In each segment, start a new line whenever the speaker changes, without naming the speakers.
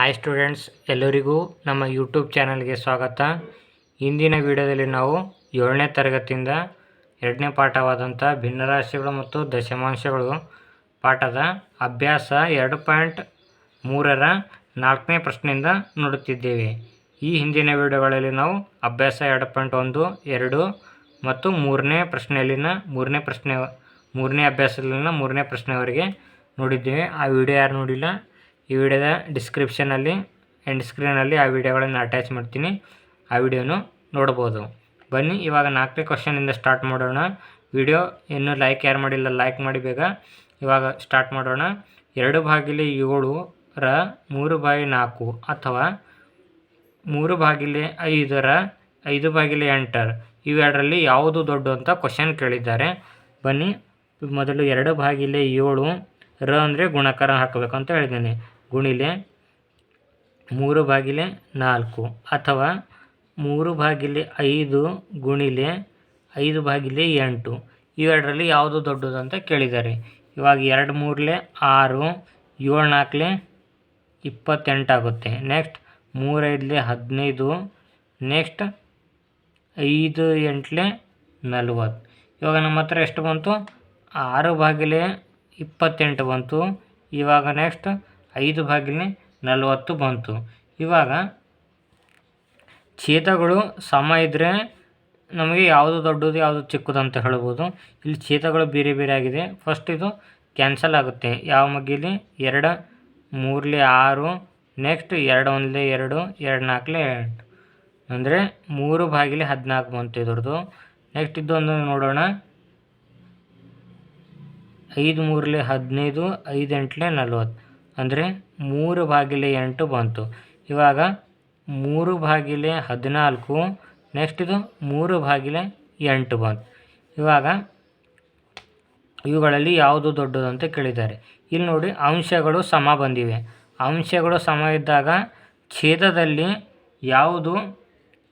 Hi students ಎಲ್ಲರಿಗೂ ನಮ್ಮ YouTube ಚಾನಲ್ಗೆ ಸ್ವಾಗತ. ಇಂದಿನ ವಿಡಿಯೋದಲ್ಲಿ ನಾವು ಏಳನೇ ತರಗತಿಯಿಂದ ಎರಡನೇ ಪಾಠವಾದಂಥ ಭಿನ್ನರಾಶಿಗಳು ಮತ್ತು ದಶಮಾಂಶಗಳು ಪಾಠದ ಅಭ್ಯಾಸ ಎರಡು ಪಾಯಿಂಟ್ ಮೂರರ ನಾಲ್ಕನೇ ಪ್ರಶ್ನೆಯಿಂದ ನೋಡುತ್ತಿದ್ದೇವೆ. ಈ ಹಿಂದಿನ ವಿಡಿಯೋಗಳಲ್ಲಿ ನಾವು ಅಭ್ಯಾಸ ಎರಡು ಪಾಯಿಂಟ್ ಒಂದು, ಎರಡು ಮತ್ತು ಮೂರನೇ ಪ್ರಶ್ನೆಯಲ್ಲಿನ ಮೂರನೇ ಪ್ರಶ್ನೆ, ಮೂರನೇ ಅಭ್ಯಾಸದಲ್ಲಿನ ಮೂರನೇ ಪ್ರಶ್ನೆವರೆಗೆ ನೋಡಿದ್ದೇವೆ. ಆ ವಿಡಿಯೋ ಯಾರು ನೋಡಿಲ್ಲ ಈ ವಿಡಿಯೋದ ಡಿಸ್ಕ್ರಿಪ್ಷನಲ್ಲಿ ಎಂಡ್ ಸ್ಕ್ರೀನಲ್ಲಿ ಆ ವಿಡಿಯೋಗಳನ್ನು ಅಟ್ಯಾಚ್ ಮಾಡ್ತೀನಿ. ಆ ವಿಡಿಯೋನು ನೋಡ್ಬೋದು. ಬನ್ನಿ, ಇವಾಗ ನಾಲ್ಕನೇ ಕ್ವಶನಿಂದ ಸ್ಟಾರ್ಟ್ ಮಾಡೋಣ. ವಿಡಿಯೋ ಇನ್ನೂ ಲೈಕ್ ಯಾರು ಮಾಡಿಲ್ಲ ಲೈಕ್ ಮಾಡಿ ಬೇಗ. ಇವಾಗ ಸ್ಟಾರ್ಟ್ ಮಾಡೋಣ. ಎರಡು ಏಳು ರ ಮೂರು ಬಾಯಿ ನಾಲ್ಕು ಅಥವಾ ಮೂರು ಬಾಗಿಲೆ ಐದರ ಐದು ಬಾಗಿಲೆ ಎಂಟರ್ ಇವೆರಡರಲ್ಲಿ ಯಾವುದು ದೊಡ್ಡ ಅಂತ ಕ್ವಶನ್ ಕೇಳಿದ್ದಾರೆ. ಬನ್ನಿ, ಮೊದಲು ಎರಡು ಬಾಗಿಲೆ ಏಳು ರ ಅಂದರೆ ಗುಣಕಾರ ಹಾಕಬೇಕು ಅಂತ ಹೇಳಿದ್ದೇನೆ. ಗುಣಿಲೆ ಮೂರು ಬಾಗಿಲೆ ನಾಲ್ಕು ಅಥವಾ ಮೂರು ಬಾಗಿಲೆ ಐದು ಗುಣಿಲೆ ಐದು ಬಾಗಿಲೆ ಎಂಟು. ಇವೆರಡರಲ್ಲಿ ಯಾವುದು ದೊಡ್ಡದು ಅಂತ ಕೇಳಿದ್ದಾರೆ. ಇವಾಗ ಎರಡು ಮೂರಲೆ ಆರು ಏಳು ನಾಲ್ಕಲೆ ಇಪ್ಪತ್ತೆಂಟಾಗುತ್ತೆ ನೆಕ್ಸ್ಟ್ ಮೂರೈದಲೆ ಹದಿನೈದು, ನೆಕ್ಸ್ಟ್ ಐದು ಎಂಟಲೆ ನಲ್ವತ್ತು. ಇವಾಗ ನಮ್ಮ ಹತ್ರ ಎಷ್ಟು ಬಂತು? ಆರು ಬಾಗಿಲೆ ಇಪ್ಪತ್ತೆಂಟು ಬಂತು. ಇವಾಗ ನೆಕ್ಸ್ಟ್ ಐದು ಬಾಗಿಲೆ ನಲವತ್ತು ಬಂತು. ಇವಾಗ ಛೇದಗಳು ಸಮ ಇದ್ದರೆ ನಮಗೆ ಯಾವುದು ದೊಡ್ಡದು, ಯಾವುದು ಚಿಕ್ಕದು ಅಂತ ಹೇಳ್ಬೋದು. ಇಲ್ಲಿ ಛೇದಗಳು ಬೇರೆ ಬೇರೆ ಆಗಿದೆ. ಫಸ್ಟ್ ಇದು ಕ್ಯಾನ್ಸಲ್ ಆಗುತ್ತೆ. ಯಾವ ಮಗ್ಗಿಲಿ? ಎರಡು, ಮೂರಲೆ ಆರು ನೆಕ್ಸ್ಟ್ ಎರಡು ಒಂದಲೇ ಎರಡು ಎರಡು ನಾಲ್ಕಲೇ ಎಂಟು. ಅಂದರೆ ಮೂರು ಬಾಗಿಲಿ ಹದಿನಾಲ್ಕು ಬಂತು ಇದ್ರದ್ದು. ನೆಕ್ಸ್ಟ್ ಇದೊಂದು ನೋಡೋಣ. ಐದು ಮೂರಲೆ ಹದಿನೈದು, ಐದು ಎಂಟಲೇ ನಲ್ವತ್ತು. ಅಂದರೆ ಮೂರು ಬಾಗಿಲೆ ಎಂಟು ಬಂತು. ಇವಾಗ ಮೂರು ಬಾಗಿಲೆ ಹದಿನಾಲ್ಕು ನೆಕ್ಸ್ಟ್ ಇದು ಮೂರು ಬಾಗಿಲೆ ಎಂಟು ಬಂತು. ಇವಾಗ ಇವುಗಳಲ್ಲಿ ಯಾವುದು ದೊಡ್ಡದು ಅಂತ ಕೇಳಿದ್ದಾರೆ. ಇಲ್ಲಿ ನೋಡಿ ಅಂಶಗಳು ಸಮ ಬಂದಿವೆ. ಅಂಶಗಳು ಸಮ ಇದ್ದಾಗ ಛೇದದಲ್ಲಿ ಯಾವುದು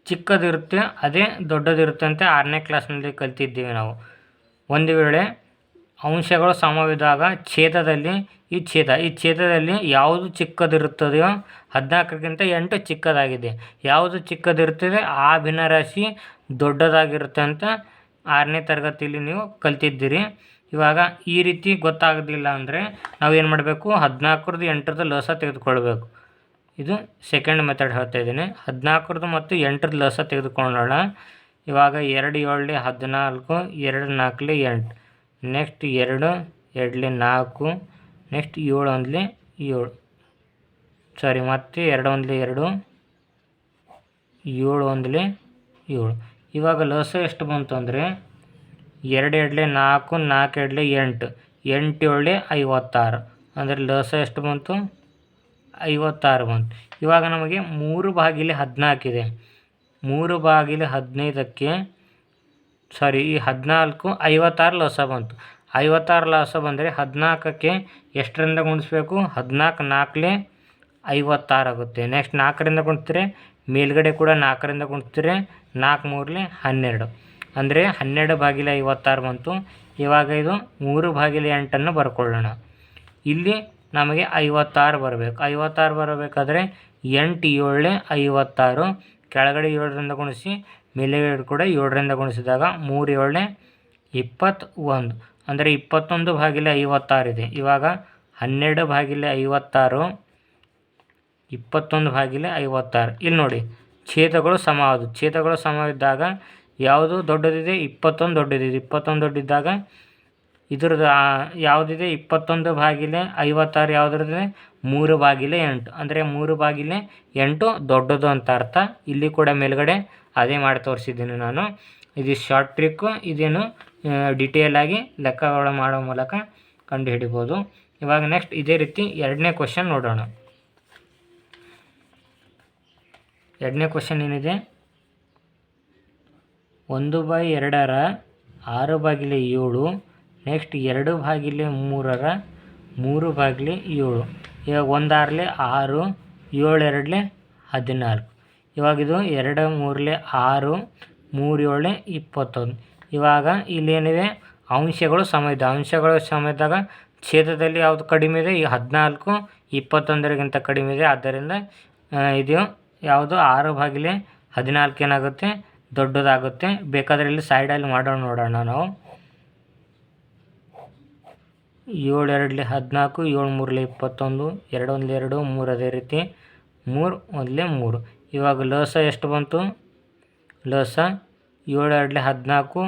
ಚಿಕ್ಕದಿರುತ್ತೆ, ಅದೇ ದೊಡ್ಡದಿರುತ್ತೆ ಅಂತ ಆರನೇ ಕ್ಲಾಸ್ನಲ್ಲಿ ಕಲ್ತಿದ್ದೀವಿ ನಾವು. ಒಂದು ವೇಳೆ ಅಂಶಗಳು ಸಮವಿದಾಗ ಛೇದದಲ್ಲಿ ಈ ಛೇದ, ಈ ಛೇದದಲ್ಲಿ ಯಾವುದು ಚಿಕ್ಕದಿರುತ್ತದೆಯೋ ಹದಿನಾಲ್ಕಕ್ಕಿಂತ ಎಂಟು ಚಿಕ್ಕದಾಗಿದೆ. ಯಾವುದು ಚಿಕ್ಕದಿರುತ್ತದೆ? ಆ ಭಿನ್ನರಾಶಿ ದೊಡ್ಡದಾಗಿರುತ್ತೆ ಅಂತ ಆರನೇ ತರಗತಿಯಲ್ಲಿ ನೀವು ಕಲ್ತಿದ್ದೀರಿ. ಇವಾಗ ಈ ರೀತಿ ಗೊತ್ತಾಗೋದಿಲ್ಲ ಅಂದರೆ ನಾವೇನು ಮಾಡಬೇಕು? ಹದಿನಾಲ್ಕರದ್ದು ಎಂಟರದ್ದು ಲಸ ತೆಗೆದುಕೊಳ್ಬೇಕು. ಇದು ಸೆಕೆಂಡ್ ಮೆಥಡ್ ಹೇಳ್ತಾ ಇದ್ದೀನಿ. ಹದಿನಾಲ್ಕರದ್ದು ಮತ್ತು ಎಂಟರದ್ದು ಲಸ ತೆಗೆದುಕೊಳ್ಳೋಣ ಇವಾಗ ಎರಡು ಏಳಲೆ ಹದಿನಾಲ್ಕು, ಎರಡು ನಾಲ್ಕಲೆ ಎಂಟು. ನೆಕ್ಸ್ಟ್ ಎರಡು, ಎರಡಲೆ ನಾಲ್ಕು, ನೆಕ್ಸ್ಟ್ ಏಳು ಒಂದ್ಲಿ ಏಳು. ಸಾರಿ, ಮತ್ತೆ ಎರಡು ಅಂದಲಿ ಎರಡು, ಏಳು ಒಂದ್ಲಿ ಏಳು. ಇವಾಗ ಲಸ ಎಷ್ಟು ಬಂತು ಅಂದರೆ ಎರಡು ಎರಡಲಿ ನಾಲ್ಕು ನಾಲ್ಕು ಎರಡಲಿ ಎಂಟು. ಎಂಟು ಏಳಲಿ ಐವತ್ತಾರು. ಅಂದರೆ ಲಸ ಎಷ್ಟು ಬಂತು? ಐವತ್ತಾರು ಬಂತು. ಇವಾಗ ನಮಗೆ ಮೂರು ಬಾಗಿಲಿ ಹದಿನಾಲ್ಕಿದೆ ಮೂರು ಬಾಗಿಲೆ ಹದಿನೈದಕ್ಕೆ ಸಾರಿ, ಈ ಹದಿನಾಲ್ಕು ಐವತ್ತಾರು ಲಾಸ ಬಂತು. ಐವತ್ತಾರು ಲಾಸ ಬಂದರೆ ಹದಿನಾಲ್ಕಕ್ಕೆ ಎಷ್ಟರಿಂದ ಗುಣಿಸ್ಬೇಕು? ಹದಿನಾಲ್ಕು ನಾಲ್ಕಲೆ ಐವತ್ತಾರು ಆಗುತ್ತೆ. ನೆಕ್ಸ್ಟ್ ನಾಲ್ಕರಿಂದ ಗುಣಿಸ್ತೀರಿ, ಮೇಲ್ಗಡೆ ಕೂಡ ನಾಲ್ಕರಿಂದ ಗುಣಿಸ್ತೀರಿ ನಾಲ್ಕು ಮೂರಲೆ ಹನ್ನೆರಡು. ಅಂದರೆ ಹನ್ನೆರಡು ಬಾಗಿಲೆ ಐವತ್ತಾರು ಬಂತು. ಇವಾಗ ಇದು ಮೂರು ಬಾಗಿಲೆ ಎಂಟನ್ನು ಬರ್ಕೊಳ್ಳೋಣ. ಇಲ್ಲಿ ನಮಗೆ ಐವತ್ತಾರು ಬರಬೇಕು. ಐವತ್ತಾರು ಬರಬೇಕಾದ್ರೆ ಎಂಟು ಏಳಲೆ ಐವತ್ತಾರು. ಕೆಳಗಡೆ ಏಳರಿಂದ ಗುಣಿಸಿ ಮೇಲೆಗಡೆ ಕೂಡ ಏಳರಿಂದ ಗುಣಿಸಿದಾಗ ಮೂರು ಏಳನೇ ಇಪ್ಪತ್ತ ಒಂದು ಅಂದರೆ ಇಪ್ಪತ್ತೊಂದು ಬಾಗಿಲೆ ಐವತ್ತಾರು ಇದೆ. ಇವಾಗ ಹನ್ನೆರಡು ಬಾಗಿಲೆ ಐವತ್ತಾರು, ಇಪ್ಪತ್ತೊಂದು ಬಾಗಿಲೆ ಐವತ್ತಾರು. ಇಲ್ಲಿ ನೋಡಿ, ಛೇದಗಳು ಸಮ ಅದು. ಛೇದಗಳು ಸಮ ಇದ್ದಾಗ ಯಾವುದು ದೊಡ್ಡದಿದೆ? ಇಪ್ಪತ್ತೊಂದು ದೊಡ್ಡದಿದೆ. ಇಪ್ಪತ್ತೊಂದು ದೊಡ್ಡಿದ್ದಾಗ ಇದ್ರದ್ದು ಯಾವುದಿದೆ? ಇಪ್ಪತ್ತೊಂದು ಬಾಗಿಲೆ ಐವತ್ತಾರು ಯಾವುದ್ರದ್ದಿದೆ? ಮೂರು ಬಾಗಿಲೆ ಎಂಟು. ಅಂದರೆ ಮೂರು ಬಾಗಿಲೆ ಎಂಟು, ದೊಡ್ಡದು ಅಂತ ಅರ್ಥ. ಇಲ್ಲಿ ಕೂಡ ಮೇಲ್ಗಡೆ ಅದೇ ಮಾಡಿ ತೋರಿಸಿದ್ದೀನಿ ನಾನು. ಇದು ಶಾರ್ಟ್ ಟ್ರಿಕ್ಕು ಇದೇನು ಡಿಟೇಲಾಗಿ ಲೆಕ್ಕಗಳು ಮಾಡೋ ಮೂಲಕ ಕಂಡು ಹಿಡಿಬೋದು ಇವಾಗ ನೆಕ್ಸ್ಟ್ ಇದೇ ರೀತಿ ಎರಡನೇ ಕ್ವಶನ್ ನೋಡೋಣ. ಎರಡನೇ ಕ್ವಶನ್ ಏನಿದೆ? ಒಂದು ಬೈ ಎರಡರ ಆರು ಬಾಗಿಲೆ ಏಳು ನೆಕ್ಸ್ಟ್ ಎರಡು ಬಾಗಿಲೆ ಮೂರರ ಮೂರು ಬಾಗಿಲೆ ಏಳು. ಇವಾಗ ಒಂದು ಆರಲೆ ಆರು ಏಳು ಎರಡಲೆ ಹದಿನಾಲ್ಕು. ಇವಾಗ ಇದು ಎರಡು, ಮೂರಲೆ ಆರು, ಮೂರು ಏಳಲೆ ಇಪ್ಪತ್ತೊಂದು. ಇವಾಗ ಇಲ್ಲೇನಿವೆ? ಅಂಶಗಳು ಸಮ ಇದೆ. ಅಂಶಗಳು ಸಮಯದಾಗ ಛೇದದಲ್ಲಿ ಯಾವುದು ಕಡಿಮೆ ಇದೆ? ಈ ಹದಿನಾಲ್ಕು, ಇಪ್ಪತ್ತೊಂದರಿಗಿಂತ ಕಡಿಮೆ ಇದೆ. ಆದ್ದರಿಂದ ಇದು ಯಾವುದು? ಆರು ಬಾಗಿಲೆ ಹದಿನಾಲ್ಕು ಏನಾಗುತ್ತೆ? ದೊಡ್ಡದಾಗುತ್ತೆ. ಬೇಕಾದರೆ ಇಲ್ಲಿ ಸೈಡಲ್ಲಿ ಮಾಡೋಣ, ನೋಡೋಣ ನಾವು. ಏಳು ಎರಡ್ಲಿ ಹದಿನಾಲ್ಕು ಏಳು ಮೂರಲೆ ಇಪ್ಪತ್ತೊಂದು ಎರಡು ಒಂದ್ಲಿ ಎರಡು, ಮೂರು ಅದೇ ರೀತಿ. ಮೂರು, ಒಂದಲೇ ಮೂರು. ಇವಾಗ ಲಸ ಎಷ್ಟು ಬಂತು? ಲಸ ಏಳು ಎರಡಲೆ ಹದಿನಾಲ್ಕು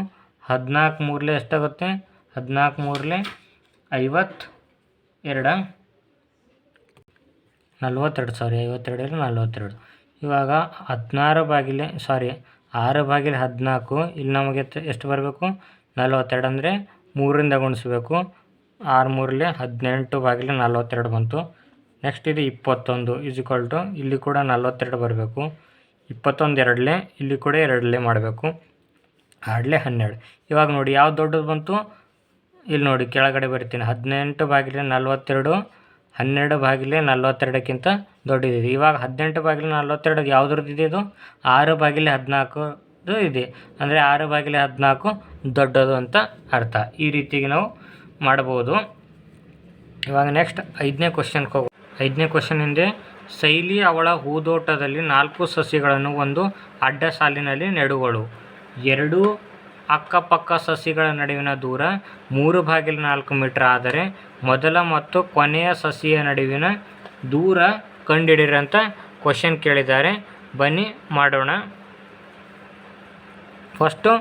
ಹದಿನಾಲ್ಕು ಮೂರಲೆ ಎಷ್ಟಾಗುತ್ತೆ? ಹದಿನಾಲ್ಕು ಮೂರಲೆ ಐವತ್ತು ಎರಡ ನಲ್ವತ್ತೆರಡು ಸಾರಿ ಐವತ್ತೆರಡಲ್ಲಿ ನಲ್ವತ್ತೆರಡು. ಇವಾಗ ಹದಿನಾರು ಬಾಗಿಲೆ ಸಾರಿ ಆರು ಬಾಗಿಲೆ ಹದಿನಾಲ್ಕು. ಇಲ್ಲಿ ನಮಗೆ ಎಷ್ಟು ಬರಬೇಕು? ನಲ್ವತ್ತೆರಡು ಅಂದರೆ ಮೂರರಿಂದ ಗುಣಿಸ್ಬೇಕು. ಆರು ಮೂರಲೆ ಹದಿನೆಂಟು ಬಾಗಿಲು ನಲ್ವತ್ತೆರಡು ಬಂತು. ನೆಕ್ಸ್ಟ್ ಇದು ಇಪ್ಪತ್ತೊಂದು ಈಕ್ವಲ್ ಟು ಇಲ್ಲಿ ಕೂಡ ನಲ್ವತ್ತೆರಡು ಬರಬೇಕು. ಇಪ್ಪತ್ತೊಂದು ಎರಡಲೇ ಇಲ್ಲಿ ಕೂಡ ಎರಡಲೇ ಮಾಡಬೇಕು. ಆಡಲೇ ಹನ್ನೆರಡು. ಇವಾಗ ನೋಡಿ ಯಾವ ದೊಡ್ಡದು ಬಂತು? ಇಲ್ಲಿ ನೋಡಿ, ಕೆಳಗಡೆ ಬರ್ತೀನಿ. ಹದಿನೆಂಟು ಬಾಗಿಲೆ ನಲ್ವತ್ತೆರಡು, ಹನ್ನೆರಡು ಬಾಗಿಲೆ ನಲವತ್ತೆರಡಕ್ಕಿಂತ ದೊಡ್ಡದಿದೆ. ಇವಾಗ ಹದಿನೆಂಟು ಬಾಗಿಲು ನಲ್ವತ್ತೆರಡು ಯಾವುದ್ರದ್ದು ಇದೆ ಇದು? ಆರು ಬಾಗಿಲೆ ಹದಿನಾಲ್ಕು ಇದೆ. ಅಂದರೆ ಆರು ಬಾಗಿಲೆ ಹದಿನಾಲ್ಕು ದೊಡ್ಡದು ಅಂತ ಅರ್ಥ. ಈ ರೀತಿಗೆ ನಾವು ಮಾಡ್ಬೋದು ಇವಾಗ ನೆಕ್ಸ್ಟ್ ಐದನೇ ಕ್ವಶನ್ಗೆ ಹೋಗೋ ಐದನೇ ಕ್ವಶನ್ ಹಿಂದೆ ಶೈಲಿ ಅವಳ ಹೂದೋಟದಲ್ಲಿ ನಾಲ್ಕು ಸಸಿಗಳನ್ನು ಒಂದು ಅಡ್ಡ ಸಾಲಿನಲ್ಲಿ ನೆಡುವಳು. ಎರಡು ಅಕ್ಕಪಕ್ಕ ಸಸಿಗಳ ನಡುವಿನ ದೂರ ಮೂರು ಬಾಗಿಲು ನಾಲ್ಕು ಮೀಟರ್ ಆದರೆ ಮೊದಲ ಮತ್ತು ಕೊನೆಯ ಸಸಿಯ ನಡುವಿನ ದೂರ ಕಂಡುಹಿಡಿಯಿರಿ ಅಂತ ಕ್ವಶನ್ ಕೇಳಿದ್ದಾರೆ. ಬನ್ನಿ ಮಾಡೋಣ. ಫಸ್ಟು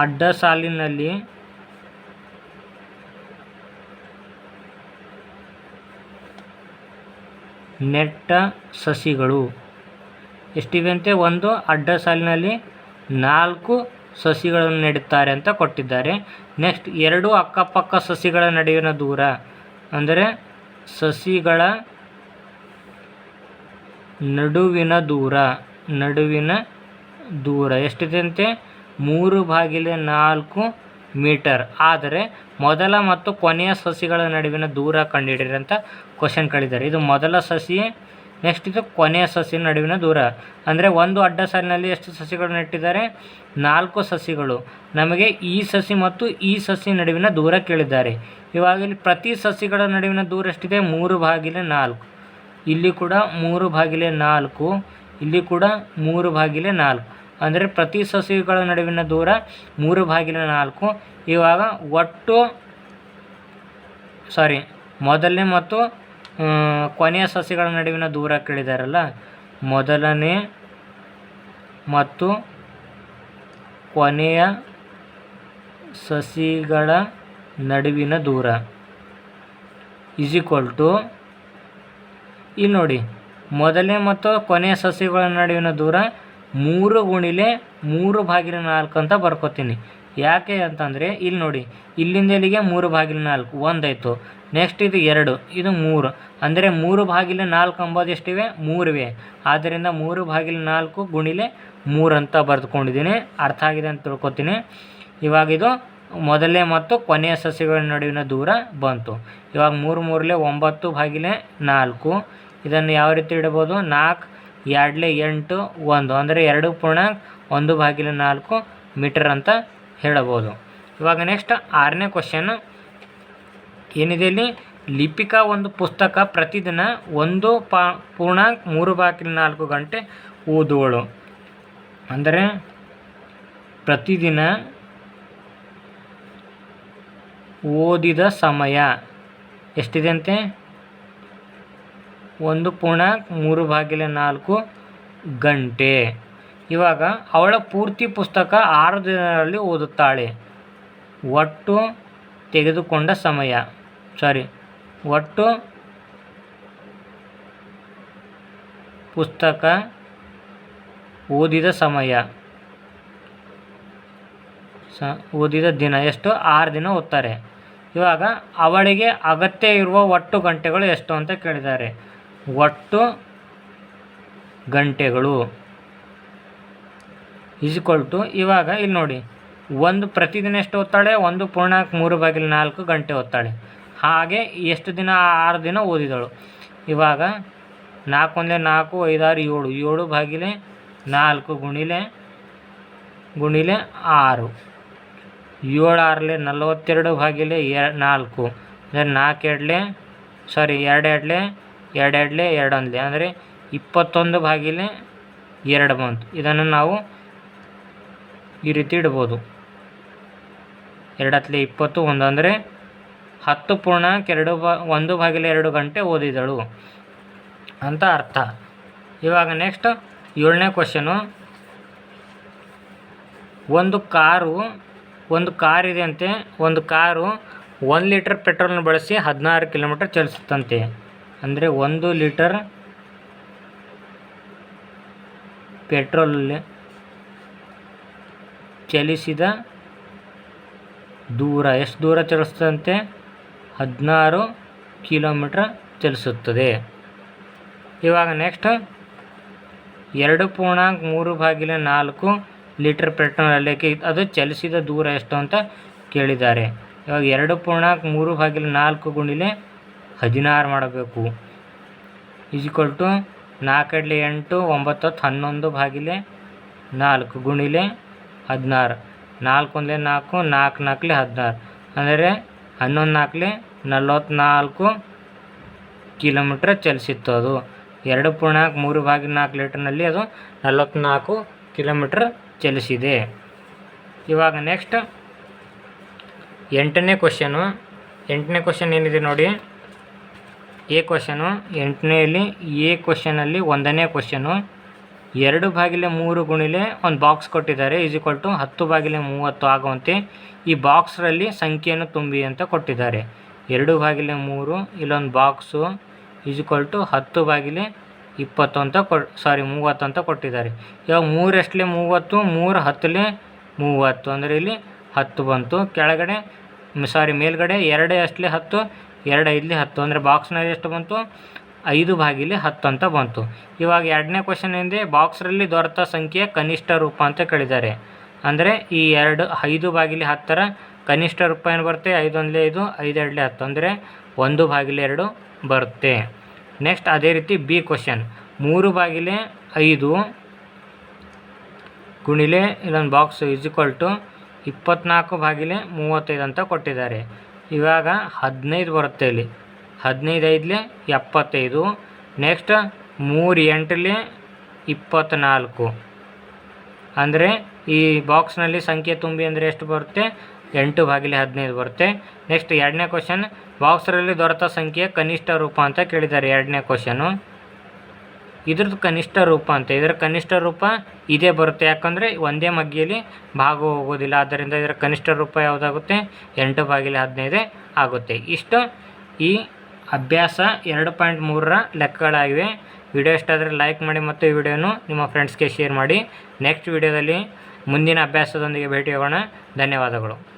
ಅಡ್ಡ ಸಾಲಿನಲ್ಲಿ ನೆಟ್ಟ ಸಸಿಗಳು. ಎಷ್ಟಿವೆ ಅಂತೆ ಒಂದು ಅಡ್ಡ ಸಾಲಿನಲ್ಲಿ ನಾಲ್ಕು ಸಸಿಗಳನ್ನು ನೆಡುತ್ತಾರೆ ಅಂತ ಕೊಟ್ಟಿದ್ದಾರೆ. ನೆಕ್ಸ್ಟ್, ಎರಡು ಅಕ್ಕಪಕ್ಕ ಸಸಿಗಳ ನಡುವಿನ ದೂರ. ಅಂದರೆ ಸಸಿಗಳ ನಡುವಿನ ದೂರ ನಡುವಿನ ದೂರ. ಎಷ್ಟಿದೆ ಅಂತೆ ಮೂರು ಬಾಗಿಲೆ ನಾಲ್ಕು ಮೀಟರ್. ಆದರೆ ಮೊದಲ ಮತ್ತು ಕೊನೆಯ ಸಸಿಗಳ ನಡುವಿನ ದೂರ ಕಂಡುಹಿಡಿಯಿರಿ ಅಂತ ಕ್ವಶನ್ ಕೇಳಿದ್ದಾರೆ. ಇದು ಮೊದಲ ಸಸಿ ನೆಕ್ಸ್ಟ್ ಇದು ಕೊನೆಯ ಸಸಿ ನಡುವಿನ ದೂರ. ಅಂದರೆ ಒಂದು ಅಡ್ಡ ಸಾಲಿನಲ್ಲಿ ಎಷ್ಟು ಸಸಿಗಳು ನೆಟ್ಟಿದ್ದಾರೆ? ನಾಲ್ಕು ಸಸಿಗಳು. ನಮಗೆ ಈ ಸಸಿ ಮತ್ತು ಈ ಸಸಿ ನಡುವಿನ ದೂರ ಕೇಳಿದ್ದಾರೆ. ಇವಾಗ ಇಲ್ಲಿ ಪ್ರತಿ ಸಸಿಗಳ ನಡುವಿನ ದೂರ ಎಷ್ಟಿದೆ? ಮೂರು ಬಾಗಿಲೆ ನಾಲ್ಕು. ಇಲ್ಲಿ ಕೂಡ ಮೂರು ಬಾಗಿಲೆ ನಾಲ್ಕು. ಇಲ್ಲಿ ಕೂಡ ಮೂರು ಬಾಗಿಲೆ ನಾಲ್ಕು. ಅಂದರೆ ಪ್ರತಿ ಸಸಿಗಳ ನಡುವಿನ ದೂರ ಮೂರು ಬಾಗಿಲೆ ನಾಲ್ಕು. ಇವಾಗ ಒಟ್ಟು ಸಾರಿ ಮೊದಲನೇ ಮತ್ತು ಕೊನೆಯ ಸಸಿಗಳ ನಡುವಿನ ದೂರ ಕೇಳಿದಾರಲ್ಲ, ಮೊದಲನೇ ಮತ್ತು ಕೊನೆಯ ಸಸಿಗಳ ನಡುವಿನ ದೂರ. ಈಸ್ ಈಕ್ವಲ್ ಟು, ಇಲ್ಲಿ ನೋಡಿ, ಮೊದಲನೇ ಮತ್ತು ಕೊನೆಯ ಸಸಿಗಳ ನಡುವಿನ ದೂರ ಮೂರು ಗುಣಿಲೆ ಮೂರು ಬಾಗಿಲು ನಾಲ್ಕು ಅಂತ ಬರ್ಕೋತೀನಿ. ಯಾಕೆ ಅಂತಂದರೆ ಇಲ್ಲಿ ನೋಡಿ, ಇಲ್ಲಿಂದ ಇಲ್ಲಿಗೆ ಮೂರು ಬಾಗಿಲು ನಾಲ್ಕು, ಒಂದಾಯಿತು. ನೆಕ್ಸ್ಟ್ ಇದು ಎರಡು, ಇದು ಮೂರು. ಅಂದರೆ ಮೂರು ಬಾಗಿಲು ನಾಲ್ಕು ಅಂಬೋದು ಎಷ್ಟಿವೆ? ಮೂರಿವೆ. ಆದ್ದರಿಂದ ಮೂರು ಬಾಗಿಲು ನಾಲ್ಕು ಗುಣಿಲೆ ಮೂರು ಅಂತ ಬರೆದುಕೊಂಡಿದ್ದೀನಿ. ಅರ್ಥ ಆಗಿದೆ ಅಂತ ತಿಳ್ಕೊತೀನಿ. ಇವಾಗ ಇದು ಮೊದಲೇ ಮತ್ತು ಕೊನೆಯ ಸಸಿಗಳ ನಡುವಿನ ದೂರ ಬಂತು. ಇವಾಗ ಮೂರು ಮೂರಲೆ ಒಂಬತ್ತು ಬಾಗಿಲೆ ನಾಲ್ಕು. ಇದನ್ನು ಯಾವ ರೀತಿ ಇಡ್ಬೋದು ನಾಲ್ಕು ಎರಡಲೆ ಎಂಟು ಒಂದು, ಅಂದರೆ ಎರಡು ಪೂರ್ಣಾಂಕ ಒಂದು ಬಾಗಿಲೆ ನಾಲ್ಕು ಮೀಟರ್ ಅಂತ ಹೇಳಬಹುದು. ಇವಾಗ ನೆಕ್ಸ್ಟ್ ಆರನೇ ಕ್ವಶನ್ ಏನಿದೆ ಇಲ್ಲಿ? ಲಿಪಿಕಾ ಒಂದು ಪುಸ್ತಕ ಪ್ರತಿದಿನ ಒಂದು ಪಾ, ಪೂರ್ಣಾಂಕ ಮೂರು ಬಾಗಿಲು ನಾಲ್ಕು ಗಂಟೆ ಓದುವಳು. ಅಂದರೆ ಪ್ರತಿದಿನ ಓದಿದ ಸಮಯ ಎಷ್ಟಿದೆ ಅಂತೆ? ಒಂದು ಪೂರ್ಣಾಂಕ ಮೂರು ಬಾಗಿಲು ನಾಲ್ಕು ಗಂಟೆ. ಇವಾಗ ಅವಳ ಪೂರ್ತಿ ಪುಸ್ತಕ ಆರು ದಿನಗಳಲ್ಲಿ ಓದುತ್ತಾಳೆ. ಒಟ್ಟು ತೆಗೆದುಕೊಂಡ ಸಮಯ. ಸಾರಿ, ಒಟ್ಟು ಪುಸ್ತಕ ಓದಿದ ಸಮಯ. ಸ, ಓದಿದ ದಿನ, ಎಷ್ಟು? ಆರು ದಿನ ಓದ್ತಾರೆ. ಇವಾಗ ಅವಳಿಗೆ ಅಗತ್ಯ ಇರುವ ಒಟ್ಟು ಗಂಟೆಗಳು ಎಷ್ಟು ಅಂತ ಕೇಳಿದ್ದಾರೆ. ಒಟ್ಟು ಗಂಟೆಗಳು. ಈಸ್ಕೊಲ್ ಟು ಇವಾಗ ಇಲ್ಲಿ ನೋಡಿ, ಒಂದು ಪ್ರತಿದಿನ ಎಷ್ಟು ಓದ್ತಾಳೆ? ಒಂದು ಪೂರ್ಣಾಂಕ ಮೂರು ಬಾಗಿಲು ನಾಲ್ಕು ಗಂಟೆ ಓದ್ತಾಳೆ. ಹಾಗೆ ಎಷ್ಟು ದಿನ? ಆರು ದಿನ ಓದಿದಳು. ಇವಾಗ ನಾಲ್ಕು ಒಂದೇ ನಾಲ್ಕು, ಐದಾರು ಏಳು. ಏಳು ಬಾಗಿಲೆ ನಾಲ್ಕು ಗುಣಿಲೆ ಗುಣಿಲೆ ಆರು. ಏಳು ಆರಲೆ ನಲವತ್ತೆರಡು ಬಾಗಿಲೆ ಎ ನಾಲ್ಕು. ಅಂದರೆ ನಾಲ್ಕು ಎರಡಲೆ ಸಾರಿ ಎರಡು ಎರಡಲೆ ಎರಡು ಎರಡಲೆ ಎರಡು ಒಂದಲೆ ಅಂದರೆ ಇಪ್ಪತ್ತೊಂದು ಭಾಗಿಲೆ ಎರಡು ಬಂತು. ಇದನ್ನು ನಾವು ಈ ರೀತಿ ಇಡ್ಬೋದು. ಎರಡು ಇಪ್ಪತ್ತು, ಒಂದು ಅಂದರೆ ಹತ್ತು ಪೂರ್ಣಾಂಕ ಎರಡು ಬಾ, ಒಂದು ಭಾಗಿಲೆ ಎರಡು ಗಂಟೆ ಓದಿದಳು. ಅಂತ ಅರ್ಥ. ಇವಾಗ ನೆಕ್ಸ್ಟ್ ಏಳನೇ ಕ್ವಶನು ಒಂದು ಕಾರು, ಒಂದು ಕಾರ್ ಇದೆ ಅಂತೆ ಒಂದು ಕಾರು ಒಂದು ಲೀಟರ್ ಪೆಟ್ರೋಲ್ನ ಬಳಸಿ ಹದಿನಾರು ಕಿಲೋಮೀಟರ್ ಚಲಿಸುತ್ತಂತೆ. ಅಂದರೆ ಒಂದು ಲೀಟರ್ ಪೆಟ್ರೋಲಲ್ಲಿ ಚಲಿಸಿದ ದೂರ, ಎಷ್ಟು ದೂರ ಚಲಿಸ್ತದಂತೆ? ಹದಿನಾರು ಕಿಲೋಮೀಟ್ರ್ ಚಲಿಸುತ್ತದೆ. ಇವಾಗ ನೆಕ್ಸ್ಟ್ ಎರಡು ಪೂರ್ಣಾಂಕ ಮೂರು ಬಾಗಿಲ ನಾಲ್ಕು ಲೀಟರ್ ಪೆಟ್ರೋಲ್ ಅಲ್ಲಿಗೆ ಅದು ಚಲಿಸಿದ ದೂರ ಎಷ್ಟು ಅಂತ ಕೇಳಿದ್ದಾರೆ. ಇವಾಗ ಎರಡು ಪೂರ್ಣಾಂಕ ಮೂರು ಬಾಗಿಲು ನಾಲ್ಕು ಗುಣಿಲೆ ಹದಿನಾರು ಮಾಡಬೇಕು. ಈಕ್ವಲ್ ಟು ನಾಲ್ಕಡ್ಲೆ ಎಂಟು, ಒಂಬತ್ತು ಹತ್ತು, ಹನ್ನೊಂದು ಭಾಗಿಲೆ ನಾಲ್ಕು ಗುಣಿಲೆ ಹದಿನಾರು. ನಾಲ್ಕು ಒಂದಲೇ ನಾಲ್ಕು ನಾಲ್ಕು ನಾಲ್ಕಲೆ ಹದಿನಾರು. ಅಂದರೆ ಹನ್ನೊಂದು ನಾಲ್ಕಲೆ ನಲ್ವತ್ನಾಲ್ಕು ಕಿಲೋಮೀಟ್ರ್ ಚಲಿಸಿತ್ತು ಅದು. ಎರಡು ಪೂರ್ಣಾಂಕ ಮೂರು ಭಾಗಿ ನಾಲ್ಕು ಲೀಟರ್ನಲ್ಲಿ ಅದು ನಲವತ್ತ್ನಾಲ್ಕು ಕಿಲೋಮೀಟ್ರ್ ಚಲಿಸಿದೆ. ಇವಾಗ ನೆಕ್ಸ್ಟ್ ಎಂಟನೇ ಕ್ವಶನು. ಎಂಟನೇ ಕ್ವಶನ್ ಏನಿದೆ ನೋಡಿ. ಎ ಕ್ವಶನು ಎಂಟನೇಲಿ ಎ ಕ್ವಶನಲ್ಲಿ ಒಂದನೇ ಕ್ವಶನು ಎರಡು ಬಾಗಿಲೆ ಮೂರು ಗುಣಿಲೆ ಒಂದು ಬಾಕ್ಸ್ ಕೊಟ್ಟಿದ್ದಾರೆ ಈಸ್ ಈಕ್ವಲ್ ಟು ಹತ್ತು ಬಾಗಿಲೆ ಮೂವತ್ತು ಆಗುವಂತೆ ಈ ಬಾಕ್ಸ್ರಲ್ಲಿ ಸಂಖ್ಯೆಯನ್ನು ತುಂಬಿ ಅಂತ ಕೊಟ್ಟಿದ್ದಾರೆ. ಎರಡು ಬಾಗಿಲೆ ಮೂರು, ಇಲ್ಲೊಂದು ಬಾಕ್ಸು ಈಸ್ ಈಕ್ವಲ್ ಟು ಹತ್ತು ಬಾಗಿಲೆ ಇಪ್ಪತ್ತು ಅಂತ ಕೊ ಸಾರಿ ಮೂವತ್ತು ಅಂತ ಕೊಟ್ಟಿದ್ದಾರೆ. ಇವಾಗ ಮೂರು ಎಷ್ಟಲೆ ಮೂವತ್ತು, ಮೂರು ಹತ್ತಲೆ ಮೂವತ್ತು, ಅಂದರೆ ಇಲ್ಲಿ ಹತ್ತು ಬಂತು. ಕೆಳಗಡೆ ಸಾರಿ ಮೇಲ್ಗಡೆ ಎರಡೇ ಅಷ್ಟಲೇ ಹತ್ತು ಎರಡು ಐದಲಿ ಹತ್ತು. ಅಂದರೆ ಬಾಕ್ಸ್ನಲ್ಲಿ ಎಷ್ಟು ಬಂತು? ಐದು ಬಾಗಿಲೆ ಹತ್ತು ಅಂತ ಬಂತು. ಇವಾಗ ಎರಡನೇ ಕ್ವಶನ್ ಹಿಂದೆ ಬಾಕ್ಸ್ರಲ್ಲಿ ದೊರೆತ ಸಂಖ್ಯೆ ಕನಿಷ್ಠ ರೂಪ ಅಂತ ಕೇಳಿದ್ದಾರೆ. ಅಂದರೆ ಈ ಎರಡು, ಐದು ಬಾಗಿಲಿ ಹತ್ತರ ಕನಿಷ್ಠ ರೂಪ ಏನು ಬರುತ್ತೆ? ಐದು ಒಂದಲಿ ಐದು ಐದು ಎರಡಲಿ ಹತ್ತು. ಅಂದರೆ ಒಂದು ಬಾಗಿಲೆ ಎರಡು ಬರುತ್ತೆ. ನೆಕ್ಸ್ಟ್ ಅದೇ ರೀತಿ ಬಿ ಕ್ವಶನ್ ಮೂರು ಬಾಗಿಲೆ ಐದು ಗುಣಿಲೆ ಇಲ್ಲೊಂದು ಬಾಕ್ಸ್ ಇಸ್ ಈಕ್ವಲ್ ಟು ಇಪ್ಪತ್ನಾಲ್ಕು ಬಾಗಿಲೆ ಮೂವತ್ತೈದು ಅಂತ ಕೊಟ್ಟಿದ್ದಾರೆ. ಇವಾಗ ಹದಿನೈದು ಬರುತ್ತೆ ಇಲ್ಲಿ. ಹದಿನೈದು ಐದಲೆ ಎಪ್ಪತ್ತೈದು. ನೆಕ್ಸ್ಟ್ ಮೂರು ಎಂಟಲೆ ಇಪ್ಪತ್ತ್ನಾಲ್ಕು ಅಂದರೆ ಈ ಬಾಕ್ಸ್ನಲ್ಲಿ ಸಂಖ್ಯೆ ತುಂಬಿ ಅಂದರೆ ಎಷ್ಟು ಬರುತ್ತೆ? ಎಂಟು ಬಾಗಿಲೆ ಹದಿನೈದು ಬರುತ್ತೆ. ನೆಕ್ಸ್ಟ್ ಎರಡನೇ ಕ್ವಶನ್ ಬಾಕ್ಸ್ರಲ್ಲಿ ದೊರೆತ ಸಂಖ್ಯೆ ಕನಿಷ್ಠ ರೂಪ ಅಂತ ಕೇಳಿದ್ದಾರೆ ಎರಡನೇ ಕ್ವಶನು ಇದ್ರದ್ದು ಕನಿಷ್ಠ ರೂಪ ಅಂತ. ಇದರ ಕನಿಷ್ಠ ರೂಪ ಇದೇ ಬರುತ್ತೆ. ಯಾಕಂದರೆ ಒಂದೇ ಮಗ್ಗಿಯಲ್ಲಿ ಭಾಗ ಹೋಗೋದಿಲ್ಲ ಆದ್ದರಿಂದ ಇದರ ಕನಿಷ್ಠ ರೂಪ ಯಾವುದಾಗುತ್ತೆ? ಎಂಟು ಬಾಗಿಲು ಹದಿನೈದೇ ಆಗುತ್ತೆ. ಇಷ್ಟು ಈ ಅಭ್ಯಾಸ ಎರಡು ಪಾಯಿಂಟ್ ಮೂರರ ಲೆಕ್ಕಗಳಾಗಿವೆ. ವಿಡಿಯೋ ಇಷ್ಟ ಲೈಕ್ ಮಾಡಿ ಮತ್ತು ಈ ವಿಡಿಯೋನು ನಿಮ್ಮ ಫ್ರೆಂಡ್ಸ್ಗೆ ಶೇರ್ ಮಾಡಿ. ನೆಕ್ಸ್ಟ್ ವಿಡಿಯೋದಲ್ಲಿ ಮುಂದಿನ ಅಭ್ಯಾಸದೊಂದಿಗೆ ಭೇಟಿ ಆಗೋಣ ಧನ್ಯವಾದಗಳು.